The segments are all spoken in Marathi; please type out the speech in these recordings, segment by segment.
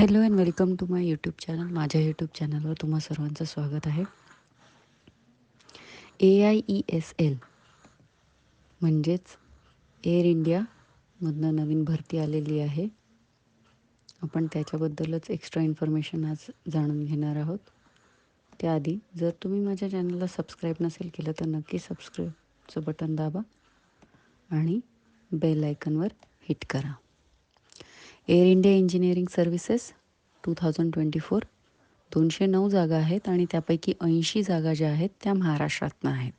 Hello and welcome to my YouTube channel. माझ्या यूट्यूब चॅनलवर तुम्हा सर्वांचं स्वागत आहे. A I E S L म्हणजेच एअर इंडियामधनं नवीन भरती आलेली आहे. आपण त्याच्याबद्दलच एक्स्ट्रा इन्फॉर्मेशन आज जाणून घेणार आहोत. त्याआधी जर तुम्ही माझ्या चॅनलला सबस्क्राईब नसेल केलं तर नक्की सबस्क्राईबचं बटन दाबा आणि बेल आयकनवर हिट करा. Air India engineering services two thousand twenty four दोनशे नऊ जागा आहेत आणि त्यापैकी ऐंशी जागा ज्या आहेत त्या महाराष्ट्रातनं आहेत.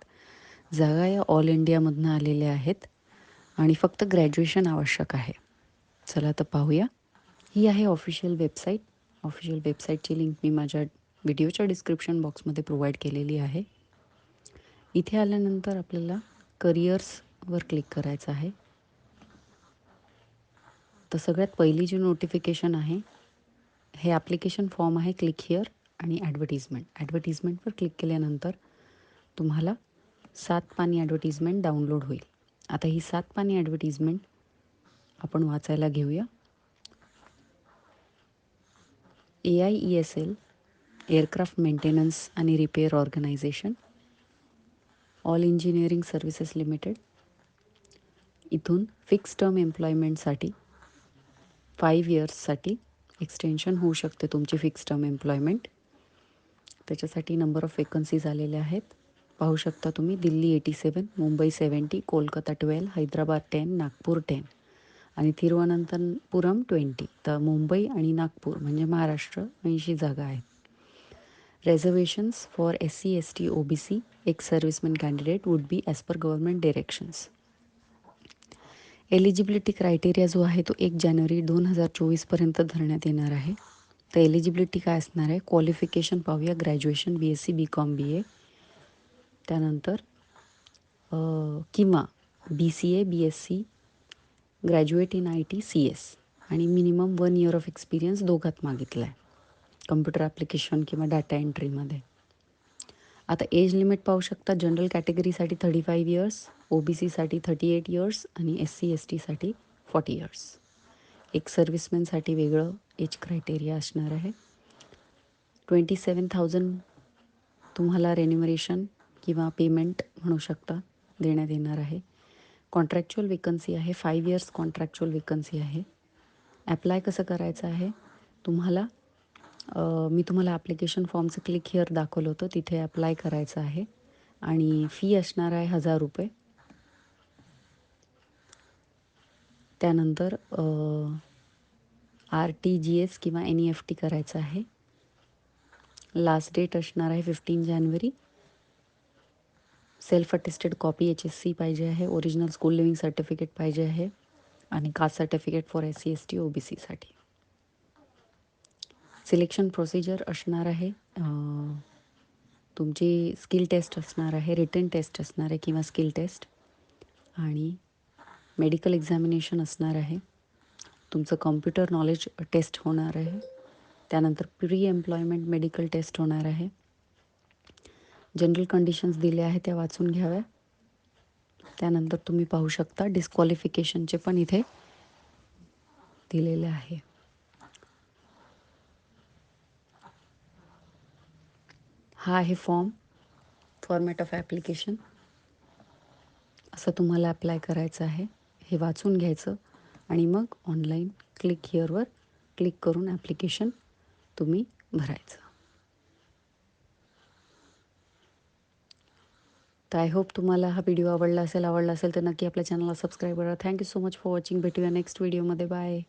जागा या ऑल इंडियामधनं आलेल्या आहेत आणि फक्त ग्रॅज्युएशन आवश्यक आहे. चला तर पाहूया. ही आहे ऑफिशियल वेबसाईट. ऑफिशियल वेबसाईटची लिंक मी माझ्या व्हिडिओच्या डिस्क्रिप्शन बॉक्समध्ये प्रोव्हाइड केलेली आहे. इथे आल्यानंतर आपल्याला करिअर्सवर क्लिक करायचं आहे. तर सगळ्यात पहिली जी नोटिफिकेशन आहे हे ॲप्लिकेशन फॉर्म आहे क्लिक हिअर आणि ॲडव्हर्टिजमेंट ॲडव्हर्टिजमेंटवर क्लिक केल्यानंतर तुम्हाला सात पानी ॲडव्हर्टिजमेंट डाउनलोड होईल. आता ही सात पाणी ॲडव्हर्टिजमेंट आपण वाचायला घेऊया. A I E S L aircraft maintenance आणि repair organisation all engineering services limited इथून फिक्स टर्म एम्प्लॉयमेंटसाठी फाईव्ह इयर्ससाठी एक्सटेन्शन होऊ शकते तुमची फिक्स टर्म एम्प्लॉयमेंट त्याच्यासाठी नंबर ऑफ वेकन्सीज आलेल्या आहेत. पाहू शकता तुम्ही Delhi eighty seven Mumbai seventy Kolkata twelve Hyderabad ten Nagpur ten आणि तिरुवनंतपुरम ट्वेंटी तर मुंबई आणि नागपूर म्हणजे महाराष्ट्र ऐंशी जागा आहेत. Reservations for S C S T O B C ex serviceman candidate would be as per government directions eligibility criteria जो आहे तो एक जानेवारी दोन हजार चोवीसपर्यंत धरण्यात येणार आहे. तर एलिजिबिलिटी काय असणार आहे? क्वालिफिकेशन पाहूया. Graduation B S C B com B A त्यानंतर किंवा B C A B S C graduate in I T C S आणि minimum one year of experience दोघात मागितला आहे कम्प्युटर ॲप्लिकेशन किंवा डाटा एंट्रीमध्ये आता एज लिमिट पाहू शकता. General कॅटेगरीसाठी thirty five years O B सीसाठी थर्टी एट इयर्स आणि एस सी एस टीसाठी फॉर्टी इयर्स एक सर्व्हिसमॅनसाठी वेगळं एज क्रायटेरिया असणार आहे. ट्वेंटी सेवन थाउजंड तुम्हाला रेन्युमरेशन किंवा पेमेंट म्हणू शकता देण्यात येणार आहे. कॉन्ट्रॅक्च्युअल वेकन्सी आहे. फाईव्ह इयर्स कॉन्ट्रॅक्च्युअल वेकन्सी आहे. ॲप्लाय कसं करायचं आहे? तुम्हाला मी तुम्हाला ॲप्लिकेशन फॉर्मचं क्लिक हिअर दाखवलं होतं. तिथे अप्लाय करायचं आहे. आणि फी असणार आहे हजार रुपये. त्यानंतर आर टी जी एस किंवा एन ई एफ टी करायचं आहे. लास्ट डेट असणार आहे फिफ्टीन जानेवारी self attested copy H S C पाहिजे आहे. ओरिजिनल स्कूल लिव्हिंग सर्टिफिकेट पाहिजे आहे. आणि caste certificate for S C S T O B सीसाठी सिलेक्शन प्रोसिजर असणार आहे. तुमची स्किल टेस्ट असणार आहे रिटर्न टेस्ट असणार आहे किंवा स्किल टेस्ट. आणि मेडिकल एक्झामिनेशन असणार आहे. तुमचं कॉम्प्युटर नॉलेज टेस्ट होणार आहे. त्यानंतर प्री एम्प्लॉयमेंट मेडिकल टेस्ट होणार आहे. जनरल कंडिशन्स दिल्या आहेत त्या वाचून घ्याव्या. त्यानंतर तुम्ही पाहू शकता डिस्क्वालिफिकेशनचे पण इथे दिलेले आहे. हा आहे फॉर्म फॉर्मॅट ऑफ ॲप्लिकेशन असं तुम्हाला अप्लाय करायचं आहे हे वाचून घ्यायचं आणि मग ऑनलाईन क्लिक हिअरवर क्लिक करून ॲप्लिकेशन तुम्ही भरायचं. तर आय होप तुम्हाला हा व्हिडिओ आवडला असेल आवडला असेल तर नक्की आपल्या चॅनलला सबस्क्राईब करा. Thank you so much for watching भेटूया नेक्स्ट व्हिडिओमध्ये बाय